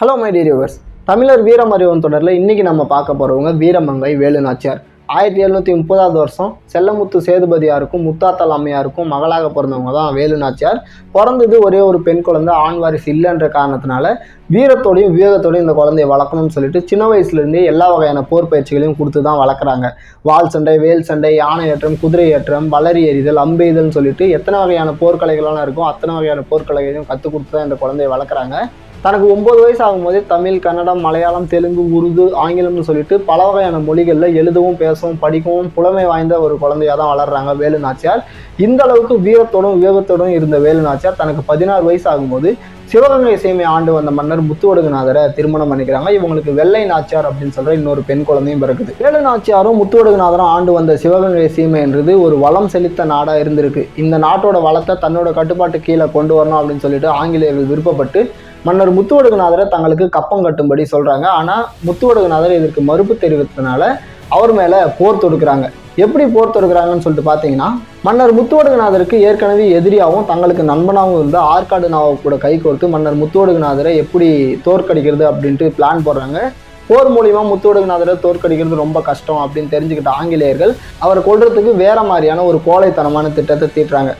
Hello my tears தமிழர் வீரமறிவன் தொடரில் இன்றைக்கி நம்ம பார்க்க போகிறவங்க வீரமங்கை வேலுநாச்சியார். ஆயிரத்தி எழுநூற்றி முப்பதாவது வருஷம் செல்லமுத்து சேதுபதியாருக்கும் முத்தாத்தல் அம்மையாருக்கும் மகளாக பிறந்தவங்க தான் வேலுநாச்சியார். பிறந்தது ஒரே ஒரு பெண் குழந்தை ஆண் வாரிசு இல்லைன்ற காரணத்தினால வீரத்தோடையும் விவேகத்தோடையும் இந்த குழந்தைய வளர்க்கணும்னு சொல்லிட்டு சின்ன வயசுலேருந்தே எல்லா வகையான போர் பயிற்சிகளையும் கொடுத்து தான் வளர்க்குறாங்க. வாள் சண்டை வேல் சண்டை யானை ஏற்றம் குதிரை ஏற்றம் வளரி எறிதல் அம்பெய்தல்னு சொல்லிட்டு எத்தனை வகையான போர்க்கலைகள்லாம் இருக்கும் அத்தனை வகையான போர்க்கலைகளையும் கற்றுக் கொடுத்து தான் இந்த குழந்தைய வளர்க்குறாங்க. தனக்கு ஒம்பது வயசு ஆகும்போதே தமிழ் கன்னடம் மலையாளம் தெலுங்கு உருது ஆங்கிலம்னு சொல்லிட்டு பல வகையான மொழிகளில் எழுதவும் பேசவும் படிக்கவும் புலமை வாய்ந்த ஒரு குழந்தையாக தான் வளர்றாங்க வேலு நாச்சியார். இந்த அளவுக்கு வீரத்தோடும் விவேகத்தோடும் இருந்த வேலு நாச்சியார் தனக்கு பதினாறு வயசு ஆகும்போது சிவகங்கை சீமை ஆண்டு வந்த மன்னர் முத்துவடுகநாதரை திருமணம் பண்ணிக்கிறாங்க. இவங்களுக்கு வெள்ளை நாச்சியார் அப்படின்னு சொல்கிற இன்னொரு பெண் குழந்தையும் பிறகுது வேலு நாச்சியாரும் முத்துவடுகநாதரும் ஆண்டு வந்த சிவகங்கை இசைமை என்றது ஒரு வளம் செழித்த நாடாக இருந்திருக்கு. இந்த நாட்டோட வளத்தை தன்னோட கட்டுப்பாட்டு கீழே கொண்டு வரணும் அப்படின்னு சொல்லிட்டு ஆங்கிலேயர்கள் விருப்பப்பட்டு மன்னர் முத்துவடுகநாதரை தங்களுக்கு கப்பம் கட்டும்படி சொல்றாங்க. ஆனா முத்துவடுகநாதர் இதற்கு மறுப்பு தெரிவித்ததுனால அவர் மேல போர் தொடுக்கிறாங்க. எப்படி போர் தொடுக்கிறாங்கன்னு சொல்லிட்டு பார்த்தீங்கன்னா மன்னர் முத்துவடுகநாதருக்கு ஏற்கனவே எதிரியாகவும் தங்களுக்கு நண்பனாகவும் இருந்த ஆற்காடு நாவை கூட கை கோர்த்து மன்னர் முத்துவடுகநாதரை எப்படி தோற்கடிக்கிறது அப்படின்ட்டு பிளான் போடுறாங்க. போர் மூலிமா முத்துவடுகநாதரை தோற்கடிக்கிறது ரொம்ப கஷ்டம் அப்படின்னு தெரிஞ்சுக்கிட்ட ஆங்கிலேயர்கள் அவரை கொள்றதுக்கு வேற மாதிரியான ஒரு கோழைத்தனமான திட்டத்தை தீட்டுறாங்க.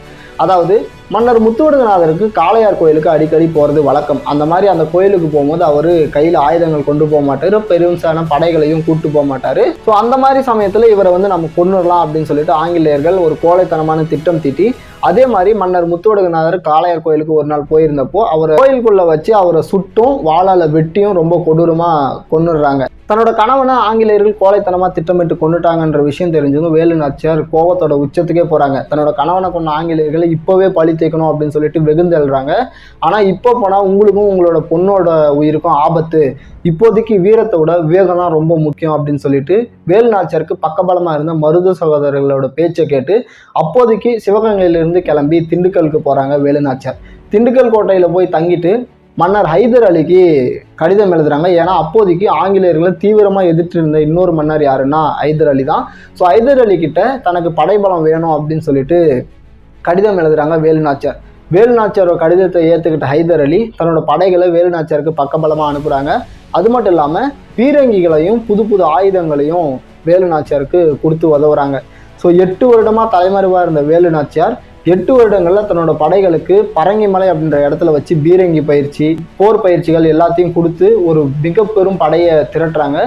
அதாவது மன்னர் முத்துவடுகநாதருக்கு காளையார் கோயிலுக்கு அடிக்கடி போகிறது வழக்கம். அந்த மாதிரி அந்த கோயிலுக்கு போகும்போது அவர் கையில் ஆயுதங்கள் கொண்டு போக மாட்டார். பெருசான படைகளையும் கூட்டு போக மாட்டார். ஸோ அந்த மாதிரி சமயத்தில் இவரை வந்து நம்ம கொண்டுடலாம் அப்படின்னு சொல்லிட்டு ஆங்கிலேயர்கள் ஒரு கோழைத்தனமான திட்டம் தீட்டி அதே மாதிரி மன்னர் முத்துவடுகநாதர் காளையார் கோயிலுக்கு ஒரு நாள் போயிருந்தப்போ அவர் கோயிலுக்குள்ள வச்சு அவரை சுட்டும் வாழால வெட்டியும் ரொம்ப கொடூரமாக கொண்டுடுறாங்க தன்னோட கணவனை ஆங்கிலேயர்கள் கோழைத்தனமாக திட்டமிட்டு கொண்டுட்டாங்கன்ற விஷயம் தெரிஞ்சதும் வேலு நாச்சியார் கோவத்தோட உச்சத்துக்கே போகிறாங்க தன்னோட கணவனை கொண்ட ஆங்கிலேயர்களை இப்போவே பழி தேய்க்கணும் அப்படின்னு சொல்லிட்டு வெகுந்து எழுறாங்க ஆனால் இப்போ போனால் உங்களுக்கும் உங்களோட பொண்ணோட உயிருக்கும் ஆபத்து. இப்போதைக்கு வீரத்தை விட விவேகம் தான் ரொம்ப முக்கியம் அப்படின்னு சொல்லிட்டு வேலு நாச்சியாருக்கு பக்கபலமாக இருந்த மருது சகோதரர்களோட பேச்சை கேட்டு அப்போதைக்கு சிவகங்கையில் இருந்து கிளம்பி திண்டுக்கலுக்கு போகிறாங்க வேலுநாச்சியார். திண்டுக்கல் கோட்டையில் போய் தங்கிட்டு மன்னர் ஹைதர் அலிக்கு கடிதம் எழுதுறாங்க. ஏன்னா அப்போதைக்கு ஆங்கிலேயர்களை தீவிரமாக எதிர்த்து இருந்த இன்னொரு மன்னர் யாருன்னா ஹைதர் அலி தான். ஸோ ஹைதர் அலி கிட்ட தனக்கு படைபலம் வேணும் அப்படின்னு சொல்லிட்டு கடிதம் எழுதுறாங்க வேலுநாச்சியார். வேலுநாச்சியாரோட கடிதத்தை ஏற்றுக்கிட்ட ஹைதர் அலி தன்னோட படைகளை வேலுநாச்சியாருக்கு பக்கபலமாக அனுப்புகிறாங்க அது மட்டும் இல்லாமல் பீரங்கிகளையும் புது புது ஆயுதங்களையும் வேலுநாச்சியாருக்கு கொடுத்து உதவுறாங்க. ஸோ எட்டு வருடமாக தலைமறைவாக இருந்த வேலுநாச்சியார் எட்டு வருடங்களில் தன்னோட படைகளுக்கு பரங்கிமலை அப்படின்ற இடத்துல வச்சு பீரங்கி பயிற்சி போர் பயிற்சிகள் எல்லாத்தையும் கொடுத்து ஒரு மிக பெரும் படையை திரட்டுறாங்க.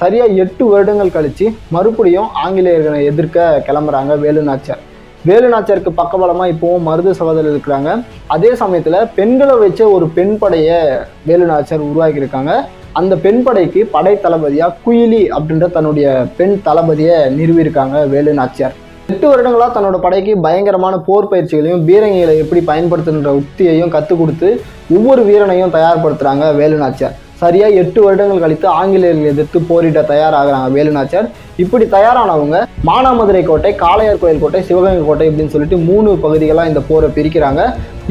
சரியாக எட்டு வருடங்கள் கழித்து மறுபடியும் ஆங்கிலேயர்களை எதிர்க்க கிளம்புறாங்க வேலுநாச்சியார். வேலுநாச்சியாருக்கு பக்கபலமாக இப்போவும் மருது சகோதரர் இருக்கிறாங்க. அதே சமயத்தில் பெண்களை வச்ச ஒரு பெண் படையை வேலுநாச்சியார் உருவாக்கியிருக்காங்க. அந்த பெண் படைக்கு படை தளபதியாக குயிலி அப்படின்ற தன்னுடைய பெண் தளபதியை நிறுவியிருக்காங்க வேலுநாச்சியார். எட்டு வருடங்களா தன்னோட படைக்கு பயங்கரமான போர் பயிற்சிகளையும் பீரங்கிகளை எப்படி பயன்படுத்துகின்ற உத்தியையும் கற்றுக் கொடுத்து ஒவ்வொரு வீரனையும் தயார்படுத்துகிறாங்க வேலுநாச்சியார். சரியாக எட்டு வருடங்கள் கழித்து ஆங்கிலேயர்கள் எதிர்த்து போரிட தயாராகிறாங்க வேலுநாச்சியார். இப்படி தயாரானவங்க மானாமதுரை கோட்டை காளையார் கோயில் கோட்டை சிவகங்கை கோட்டை இப்படின்னு சொல்லிட்டு மூணு பகுதிகளாக இந்த போரை பிரிக்கிறாங்க.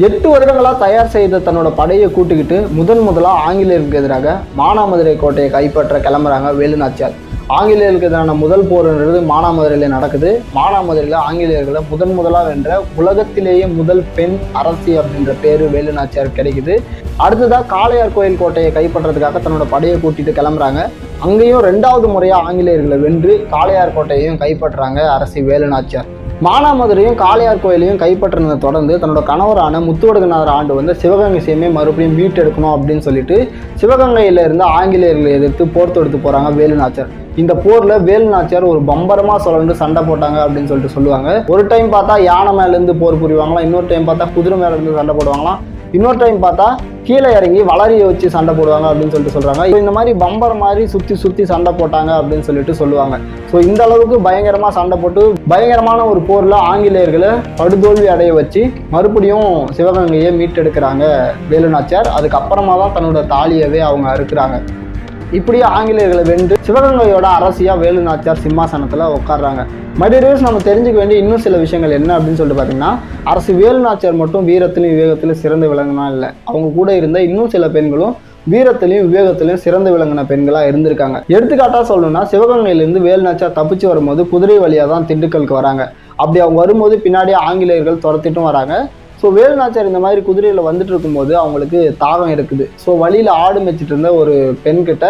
எட்டு வருடங்களாக தயார் செய்த தன்னோட படையை கூட்டிக்கிட்டு முதன் முதலாக ஆங்கிலேயருக்கு எதிராக மானாமதுரை கோட்டையை கைப்பற்ற கிளம்புறாங்க வேலுநாச்சியார் ஆங்கிலேயருக்கு ஆங்கிலேயர்களுக்கு எதிரான முதல் போர்ன்றது மானாமதுரையில் நடக்குது. மானாமதுரையில் ஆங்கிலேயர்களை முதன் முதலாக வென்ற உலகத்திலேயே முதல் பெண் அரசி அப்படின்ற பேர் வேலுநாச்சியார் கிடைக்குது. அடுத்ததாக காளையார் கோயில் கோட்டையை கைப்பற்றதுக்காக தன்னோட படையை கூட்டிட்டு கிளம்புறாங்க. அங்கேயும் ரெண்டாவது முறையாக ஆங்கிலேயர்களை வென்று காளையார் கோட்டையையும் கைப்பற்றுறாங்க அரசி வேலுநாச்சியார் மானாமதுரையும் காளையார் கோயிலையும் கைப்பற்றினதை தொடர்ந்து தன்னோட கணவரான முத்துவடுகநாதர் ஆண்டு வந்து சிவகங்கை சேமே மறுபடியும் மீட்டெடுக்கணும் அப்படின்னு சொல்லிட்டு சிவகங்கையில் இருந்து ஆங்கிலேயர்களை எதிர்த்து போர் தொடுத்து போகிறாங்க வேலுநாச்சர் இந்த போரில் வேலு நாச்சியார் ஒரு பம்பரமாக சுழண்டு சண்டை போட்டாங்க அப்படின்னு சொல்லிட்டு சொல்லுவாங்க. ஒரு டைம் பார்த்தா யானை மேலேருந்து போர் புரிவாங்களாம் இன்னொரு டைம் பார்த்தா குதிரை மேலேருந்து சண்டை போடுவாங்களாம். இன்னொரு டைம் பார்த்தா கீழே இறங்கி வளரியை வச்சு சண்டை போடுவாங்க அப்படின்னு சொல்லிட்டு சொல்கிறாங்க இந்த மாதிரி பம்பர் மாதிரி சுற்றி சுற்றி சண்டை போட்டாங்க அப்படின்னு சொல்லிட்டு சொல்லுவாங்க. ஸோ இந்த அளவுக்கு பயங்கரமாக சண்டை போட்டு பயங்கரமான ஒரு போரில் ஆங்கிலேயர்களை படுதோல்வி அடைய வச்சு மறுபடியும் சிவகங்கையை மீட்டெடுக்கிறாங்க வேலுநாச்சியார். அதுக்கப்புறமா தான் தன்னோட தாலியவே அவங்க அறுக்கிறாங்க. இப்படியே ஆங்கிலேயர்களை வென்று சிவகங்கையோட அரசியா வேலு நாச்சியார் சிம்மாசனத்தில் உட்கார்றாங்க. மடிரேஸ் நம்ம தெரிஞ்சுக்க வேண்டிய இன்னும் சில விஷயங்கள் என்ன அப்படின்னு சொல்லிட்டு பார்த்தீங்கன்னா அரசு வேலு நாச்சியார் மட்டும் வீரத்திலும் விவேகத்திலும் சிறந்து விளங்கினா இல்லை. அவங்க கூட இருந்த இன்னும் சில பெண்களும் வீரத்திலையும் விவேகத்திலையும் சிறந்து விளங்கின பெண்களாக இருந்திருக்காங்க. எடுத்துக்காட்டாக சொல்லணும்னா சிவகங்கையிலேருந்து வேலு தப்பிச்சு வரும்போது குதிரை வழியாக தான் திண்டுக்கலுக்கு வராங்க. அப்படி அவங்க வரும்போது பின்னாடியே ஆங்கிலேயர்கள் துரத்திட்டும் வராங்க. ஸோ ஸோ வேலுநாச்சியார் இந்த மாதிரி குதிரையில் வந்துட்டு இருக்கும்போது அவங்களுக்கு தாகம் இருக்குது. ஸோ வழியில் ஆடு மேய்ச்சிட்டு இருந்த ஒரு பெண்கிட்ட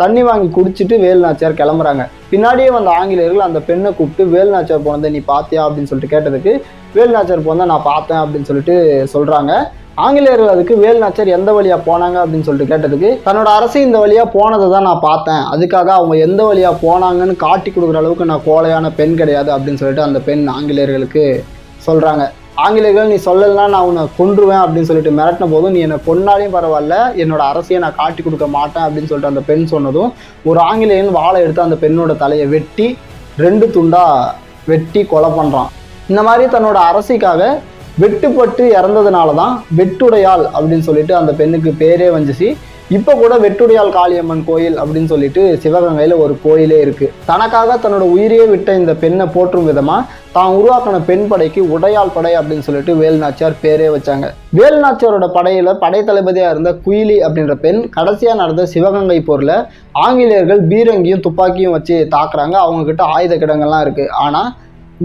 தண்ணி வாங்கி குடிச்சிட்டு வேலுநாச்சியார் கிளம்புறாங்க. பின்னாடியே வந்த ஆங்கிலேயர்கள் அந்த பெண்ணை கூப்பிட்டு வேலுநாச்சியார் போனதை நீ பார்த்தியா அப்படின்னு சொல்லிட்டு கேட்டதுக்கு வேலுநாச்சியார் போனதை நான் பார்த்தேன் அப்படின்னு சொல்லிட்டு சொல்கிறாங்க ஆங்கிலேயர்கள் அதுக்கு வேலுநாச்சியார் எந்த வழியாக போனாங்க? அப்படின்னு சொல்லிட்டு கேட்டதுக்கு தன்னோட அரசு இந்த வழியாக போனதை தான் நான் பார்த்தேன். அதுக்காக அவங்க எந்த வழியாக போனாங்கன்னு காட்டி கொடுக்குற அளவுக்கு நான் கோலையான பெண் கிடையாது அப்படின்னு சொல்லிட்டு அந்த பெண் ஆங்கிலேயர்களுக்கு சொல்கிறாங்க ஆங்கிலேயர்கள் நீ சொல்லலைன்னா நான் உன்னை கொன்றுவேன் அப்படின்னு சொல்லிட்டு மிரட்டின போதும் நீ என்னை கொன்னாலையும் பரவாயில்ல என்னோட அரசியை நான் காட்டி கொடுக்க மாட்டேன் அப்படின்னு சொல்லிட்டு அந்த பெண் சொன்னதும் ஒரு ஆங்கிலேயன் வாளை எடுத்து அந்த பெண்ணோட தலையை வெட்டி ரெண்டு துண்டா வெட்டி கொலை பண்ணுறான் இந்த மாதிரி தன்னோட அரசிக்காக வெட்டுப்பட்டு இறந்ததுனால தான் வெட்டுடையாள் அப்படின்னு சொல்லிட்டு அந்த பெண்ணுக்கு பேரே வந்துச்சு. இப்போ கூட வெட்டுடையால் காளியம்மன் கோயில் அப்படின்னு சொல்லிட்டு சிவகங்கையில் ஒரு கோயிலே இருக்கு. தனக்காக தன்னோட உயிரையே விட்ட இந்த பெண்ணை போற்றும் விதமா தான் உருவாக்கின பெண் படைக்கு உடையாள் படை அப்படின்னு சொல்லிட்டு வேல்நாச்சியார் பேரே வச்சாங்க. வேல்நாச்சியாரோட படையில படை தளபதியா இருந்த குயிலி அப்படின்ற பெண் கடைசியா நடந்த சிவகங்கை போர்ல ஆங்கிலேயர்கள் பீரங்கியும் துப்பாக்கியும் வச்சு தாக்குறாங்க. அவங்க கிட்ட ஆயுத கிடங்கள்லாம் இருக்கு. ஆனா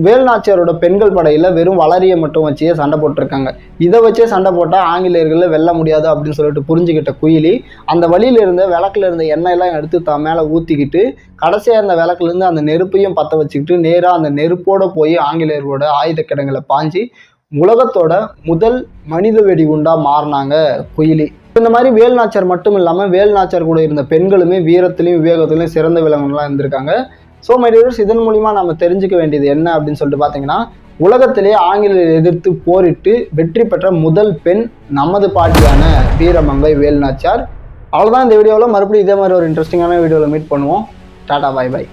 வேலுநாச்சியாரோட பெண்கள் படையில் வெறும் வளரியை மட்டும் வச்சே சண்டை போட்டிருக்காங்க. இதை வச்சே சண்டை போட்டால் ஆங்கிலேயர்களை வெல்ல முடியாது அப்படின்னு சொல்லிட்டு புரிஞ்சுக்கிட்ட குயிலி அந்த வழியில் இருந்த விளக்குல இருந்த எண்ணெயெல்லாம் எடுத்து தான் மேலே ஊற்றிக்கிட்டு கடைசியாக இருந்த விளக்குலேருந்து அந்த நெருப்பையும் பற்ற வச்சுக்கிட்டு நேராக அந்த நெருப்போடு போய் ஆங்கிலேயர்களோட ஆயுத கிடங்களை பாஞ்சு உலகத்தோட முதல் மனித வெடி உண்டாக மாறினாங்க குயிலி. இந்த மாதிரி வேல்நாச்சார் மட்டும் இல்லாமல் வேல்நாச்சார் கூட இருந்த பெண்களுமே வீரத்திலையும் விவேகத்திலையும் சிறந்த விலங்குலாம் இருந்திருக்காங்க. ஸோ மைடியர்ஸ் இதன் மூலிமா நம்ம தெரிஞ்சுக்க வேண்டியது என்ன அப்படின்னு சொல்லிட்டு பார்த்தீங்கன்னா உலகத்திலே ஆங்கிலேயர் எதிர்த்து போரிட்டு வெற்றி பெற்ற முதல் பெண் நமது பாட்டியான வீரமங்கை வேலுநாச்சியார். அவ்வளோதான் இந்த வீடியோவில் மறுபடியும் இதே மாதிரி ஒரு இன்ட்ரெஸ்டிங்கான வீடியோவில் மீட் பண்ணுவோம். டாடா பாய் பாய்